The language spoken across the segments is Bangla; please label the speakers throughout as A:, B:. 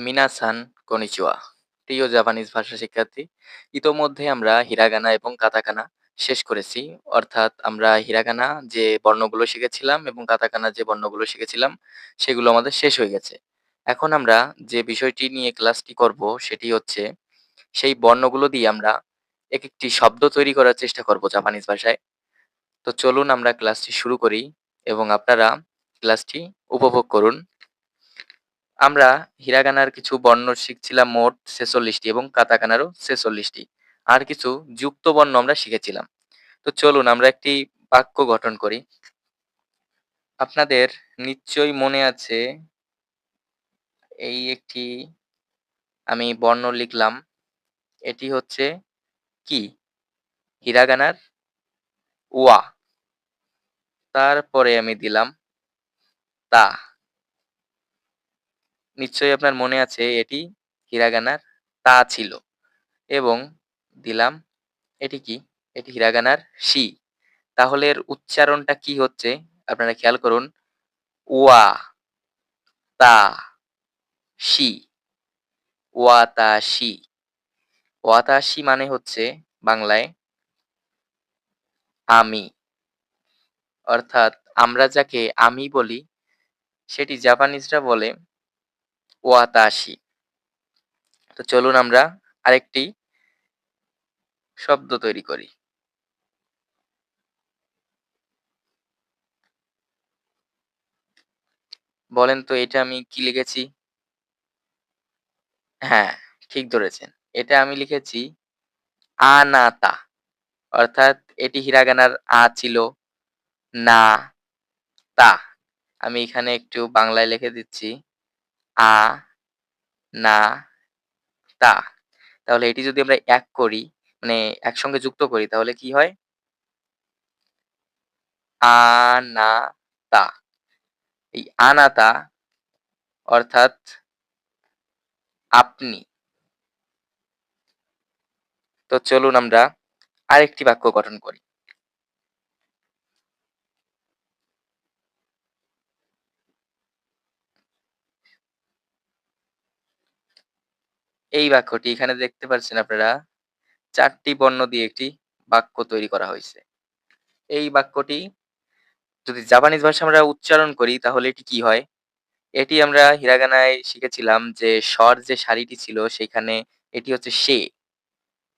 A: মিনাসান কনিচুয়া প্রিয় জাপানিজ ভাষা শিক্ষার্থী। ইতোমধ্যে আমরা হিরাগানা এবং কাতাকানা শেষ করেছি। অর্থাৎ আমরা হিরাগানা যে বর্ণগুলো শিখেছিলাম এবং কাতাকানা যে বর্ণগুলো শিখেছিলাম, সেগুলো আমাদের শেষ হয়ে গেছে। এখন আমরা যে বিষয়টি নিয়ে ক্লাসটি করব, সেটি হচ্ছে সেই বর্ণগুলো দিয়ে আমরা এক একটি শব্দ তৈরি করার চেষ্টা করব জাপানিজ ভাষায়। তো চলুন আমরা ক্লাসটি শুরু করি এবং আপনারা ক্লাসটি উপভোগ করুন। আমরা হিরাগানার কিছু বর্ণ শিখছিলাম মোট ছেচল্লিশটি এবং কাতাকানারও ছেচল্লিশটি। আর কিছু যুক্ত বর্ণ আমরা শিখেছিলাম। তো চলুন আমরা একটি বাক্য গঠন করি। আপনাদের নিশ্চয়ই মনে আছে এই একটি আমি বর্ণ লিখলাম। এটি হচ্ছে কি? হিরাগানার ওয়া। তারপরে আমি দিলাম তা। নিশ্চয়ই আপনার মনে আছে এটি হিরাগানার তা ছিল। এবং দিলাম, এটি কি? এটি হিরাগানার শি। তাহলে এর উচ্চারণটা কি হচ্ছে? আপনারা খেয়াল করুন। ওয়া তা শি। ওয়াতাশি ওয়াতাশি মানে হচ্ছে বাংলায় আমি। অর্থাৎ আমরা যাকে আমি বলি, সেটি জাপানিজরা বলে ওয়াতাশি তো চলুন আমরা আরেকটি শব্দ তৈরি করি। বলেন তো এটা আমি কি লিখেছি? হ্যাঁ ঠিক ধরেছেন। এটা আমি লিখেছি আনাতা। অর্থাৎ এটি হিরাগানার আ ছিল, না, তা। আমি এখানে একটু বাংলায় লিখে দিচ্ছি। আ, না, তা। তাহলে এটি যদি আমরা এক করি মানে একসঙ্গে যুক্ত করি, তাহলে কি হয়? আনাতা এই আনাতা অর্থাৎ আপনি। তো চলুন আমরা আরেকটি বাক্য গঠন করি। এই বাক্যটি এখানে দেখতে পাচ্ছেন আপনারা। চারটি বর্ণ দিয়ে একটি বাক্য তৈরি করা হয়েছে। এই বাক্যটি যদি জাপানিজ ভাষা আমরা উচ্চারণ করি, তাহলে এটি কি হয়? এটি আমরা হিরাগানায় শিখেছিলাম যে স্বর যে শাড়িটি ছিল, সেখানে এটি হচ্ছে সে।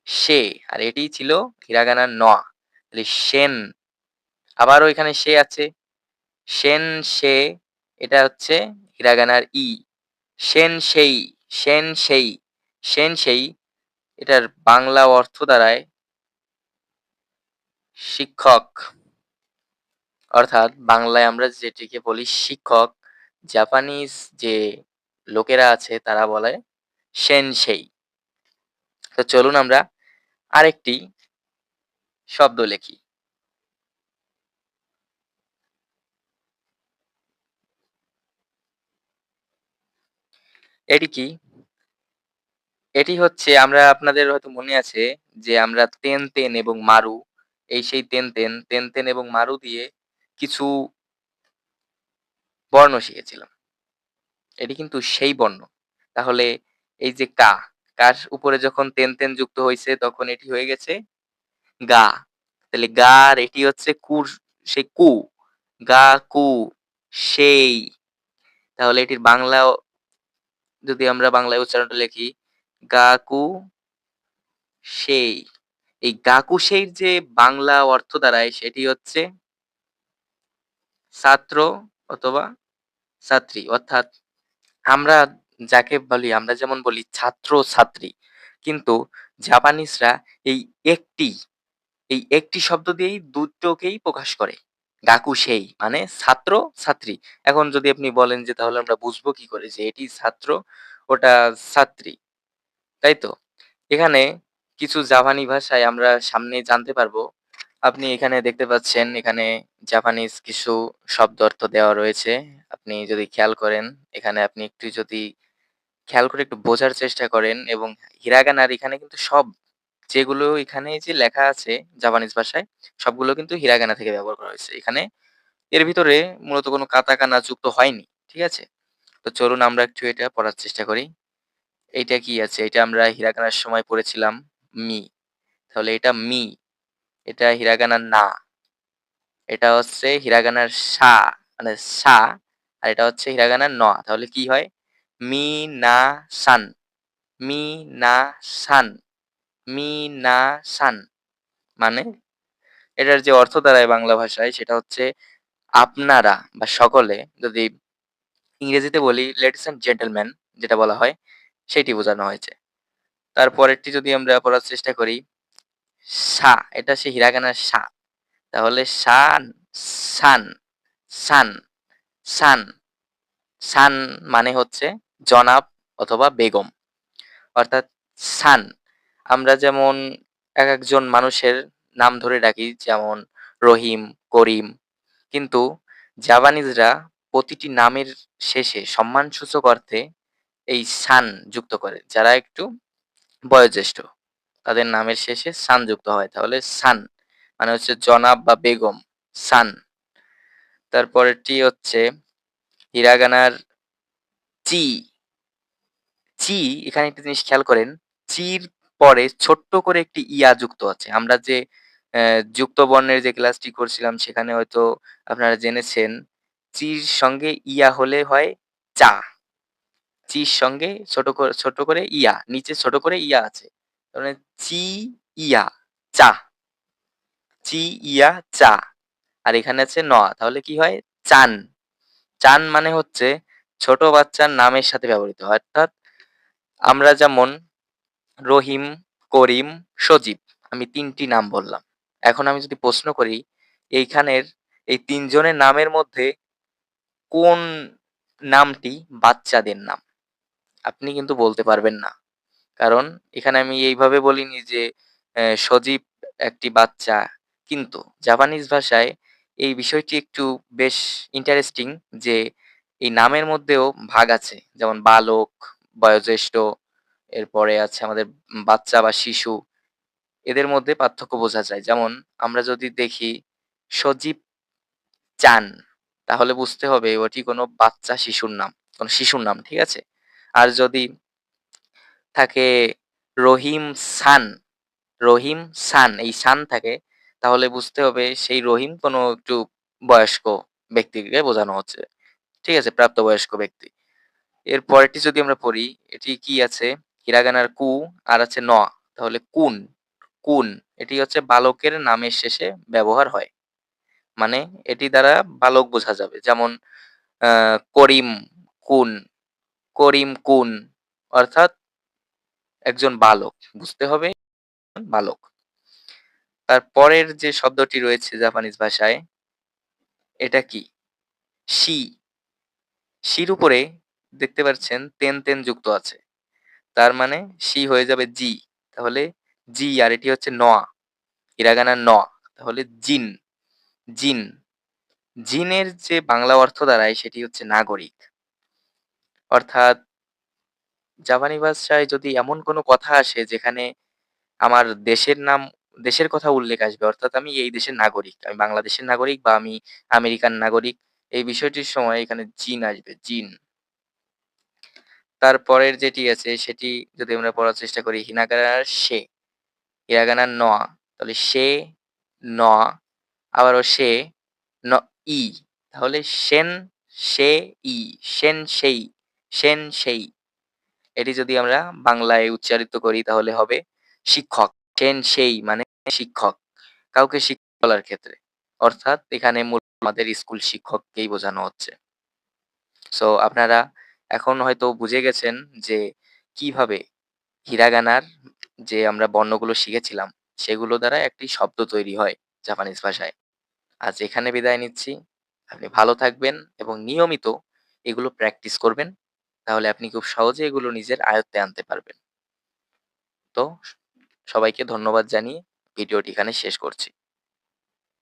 A: সে, আর এটি ছিল হিরাগানার ন। তাহলে সেন, আবারও এখানে সে আছে। সেন, সে, এটা হচ্ছে হিরাগানার ই। সেন, সেই সেন, সেই। সেন সেই, এটার বাংলা অর্থ দাঁড়ায় শিক্ষক, অর্থাৎ বাংলায় আমরা যেটিকে বলি শিক্ষক, জাপানিজ যে লোকেরা আছে তারা বলে সেনসেই তো চলুন আমরা আরেকটি শব্দ লিখি। এটি কি? এটি হচ্ছে, আমরা আপনাদের হয়তো মনে আছে যে আমরা তেন তেন এবং মারু, এই সেই তেন তেন তেন তেন এবং মারু দিয়ে কিছু বর্ণ শিখেছিলাম। এটি কিন্তু সেই বর্ণ। তাহলে এই যে কা, কার উপরে যখন তেন তেন যুক্ত হয়েছে, তখন এটি হয়ে গেছে গা। তাহলে গার এটি হচ্ছে কুর সেই কু। গা, কু, সেই। তাহলে এটির বাংলা, যদি আমরা বাংলায় উচ্চারণটা লিখি গাকু সেই। এই গাকু সেই যে বাংলা অর্থ দাঁড়ায়, সেটি হচ্ছে ছাত্র অথবা ছাত্রী। অর্থাৎ আমরা যাকে বলি, আমরা যেমন বলি ছাত্র ছাত্রী, কিন্তু জাপানিজরা এই একটি এই একটি শব্দ দিয়েই দুটোকেই প্রকাশ করে। গাকু সেই মানে ছাত্র ছাত্রী। এখন যদি আপনি বলেন যে তাহলে আমরা বুঝব কি করে যে এটি ছাত্র, ওটা ছাত্রী। তাই তো? এখানে কিছু জাপানি ভাষায় আমরা সামনে জানতে পারব। আপনি এখানে দেখতে পাচ্ছেন, এখানে জাপানিজ কিছু শব্দ অর্থ দেওয়া রয়েছে। আপনি যদি খেয়াল করেন, এখানে আপনি একটু যদি খেয়াল করে একটু বোঝার চেষ্টা করেন এবং হিরাগানার এখানে কিন্তু সব যেগুলো এখানে যে লেখা আছে জাপানিজ ভাষায়, সবগুলো কিন্তু হিরাগানা থেকে ব্যবহার করা হয়েছে। এখানে এর ভিতরে মূলত কোনো কাতাকানা যুক্ত হয়নি, ঠিক আছে? তো চলুন আমরা একটু এটা পড়ার চেষ্টা করি। এইটা কি আছে? এটা আমরা হিরাগানার সময় পড়েছিলাম, মি। তাহলে এটা মি। এটা হিরাগানার না। এটা হচ্ছে হিরাগানার সা মানে সা, আর এটা হচ্ছে হিরাগানার ন। তাহলে কি হয়? মি না সান। মি না সান। মি না সান। মানে এটার যে অর্থ দাঁড়ায় বাংলা ভাষায়, সেটা হচ্ছে আপনারা বা সকলে, যদি ইংরেজিতে বলি লেডিস অ্যান্ড জেন্টলম্যান যেটা বলা হয় সেটি বোঝানো হয়েছে। তারপরেরটি যদি আমরা পড়ার চেষ্টা করি, সা, এটা সে হিরাগানার সা। তাহলে সান সান সান সান সান মানে হচ্ছে জনাব অথবা বেগম। অর্থাৎ সান, আমরা যেমন এক একজন মানুষের নাম ধরে ডাকি, যেমন রহিম, করিম, কিন্তু জাপানিজরা প্রতিটি নামের শেষে সম্মানসূচক অর্থে এই সান যুক্ত করে, যারা একটু বয়োজ্যেষ্ঠ, তাদের নামের শেষে সান যুক্ত হয়। তাহলে সান মানে হচ্ছে জনাব বা বেগম, সান। তারপরেরটি হচ্ছে হিরাগানার চি। চি, এখানে একটা জিনিস খেয়াল করেন, চির পরে ছোট্ট করে একটি ইয়া যুক্ত আছে। আমরা যে যুক্ত বর্ণের যে ক্লাসটি করছিলাম, সেখানে হয়তো আপনারা জেনেছেন, চির সঙ্গে ইয়া হলে হয় চা। চির সঙ্গে ছোট করে ছোট করে ইয়া, নিচে ছোট করে ইয়া আছে। মানে চি ইয়া, চা। চি ইয়া, চা। আর এখানে আছে ন, তাহলে কি হয়? চান। চান মানে হচ্ছে ছোট বাচ্চার নামের সাথে ব্যবহৃত অর্থাৎ আমরা যেমন রহিম, করিম, সজীব, আমি তিনটি নাম বললাম। এখন আমি যদি প্রশ্ন করি, এইখানের এই তিনজনের নামের মধ্যে কোন নামটি বাচ্চাদের নাম? আপনি কিন্তু বলতে পারবেন না। কারণ এখানে আমি এইভাবে বলিনি যে সজীব একটি বাচ্চা। কিন্তু জাপানিজ ভাষায় এই বিষয়টি একটু বেশ ইন্টারেস্টিং যে, এই নামের মধ্যেও ভাগ আছে। যেমন বালক, বয়োজ্যেষ্ঠ, এরপরে আছে আমাদের বাচ্চা বা শিশু। এদের মধ্যে পার্থক্য বোঝা যায়। যেমন আমরা যদি দেখি সজীব চান, তাহলে বুঝতে হবে ওটি কোনো বাচ্চা শিশুর নাম, কোনো শিশুর নাম, ঠিক আছে? আর যদি থাকে রহিম সান রহিম সান, এই সান থাকে, তাহলে বুঝতে হবে সেই রহিম কোনো একটু বয়স্ক ব্যক্তিকে বোঝানো হচ্ছে। ঠিক আছে, প্রাপ্তবয়স্ক ব্যক্তি। এর পরেরটি যদি আমরা পড়ি, এটি কি আছে? হিরাগানার কু, আর আছে ন, তাহলে কুন কুন, এটি হচ্ছে বালকের নামের শেষে ব্যবহার হয়। মানে এটি দ্বারা বালক বোঝা যাবে। যেমন করিম, কুন করিম কুন, অর্থাৎ একজন বালক, বুঝতে হবে, বালক। তারপরের যে শব্দটি রয়েছে জাপানিজ ভাষায়, এটা কি? শি। শির উপরে দেখতে পাচ্ছেন তেন তেন যুক্ত আছে। তার মানে শি হয়ে যাবে জি, তাহলে জি, আর এটি হচ্ছে নয়া হিরাগানার ন, তাহলে জিন। জিন। জিনের যে বাংলা অর্থ দাঁড়ায় সেটি হচ্ছে নাগরিক। অর্থাৎ জাপানি ভাষায় যদি এমন কোনো কথা আসে যেখানে আমার দেশের নাম, দেশের কথা উল্লেখ আসবে, অর্থাৎ আমি এই দেশের নাগরিক, আমি বাংলাদেশের নাগরিক বা আমি আমেরিকান নাগরিক, এই বিষয়টির সময় এখানে জিন আসবে, জিন। তারপরের যেটি আছে, সেটি যদি আমরা পড়ার চেষ্টা করি হিনাগারার সে হিরাগানার ন, তাহলে সে, ন, আবারও সে, ন, ই, তাহলে সেন, সে, ই, সেন, সেই সেন সেই। এটি যদি আমরা বাংলায় উচ্চারিত করি তাহলে হবে শিক্ষক। সেন সেই মানে শিক্ষক। কাউকে শিক্ষক বলার ক্ষেত্রে। অর্থাৎ এখানে মূল আমাদের স্কুল শিক্ষককেই বোঝানো হচ্ছে। সো আপনারা এখন হয়তো বুঝে গেছেন যে কীভাবে হিরাগানার যে আমরা বর্ণগুলো শিখেছিলাম, সেগুলো দ্বারা একটি শব্দ তৈরি হয় জাপানিজ ভাষায়। আজ এখানে বিদায় নিচ্ছি। আপনি ভালো থাকবেন এবং নিয়মিত এগুলো প্র্যাকটিস করবেন। তাহলে আপনি খুব সহজে এগুলো নিজের আয়ত্তে আনতে পারবেন। তো, সবাইকে ধন্যবাদ জানিয়ে ভিডিওটি এখানে শেষ করছি।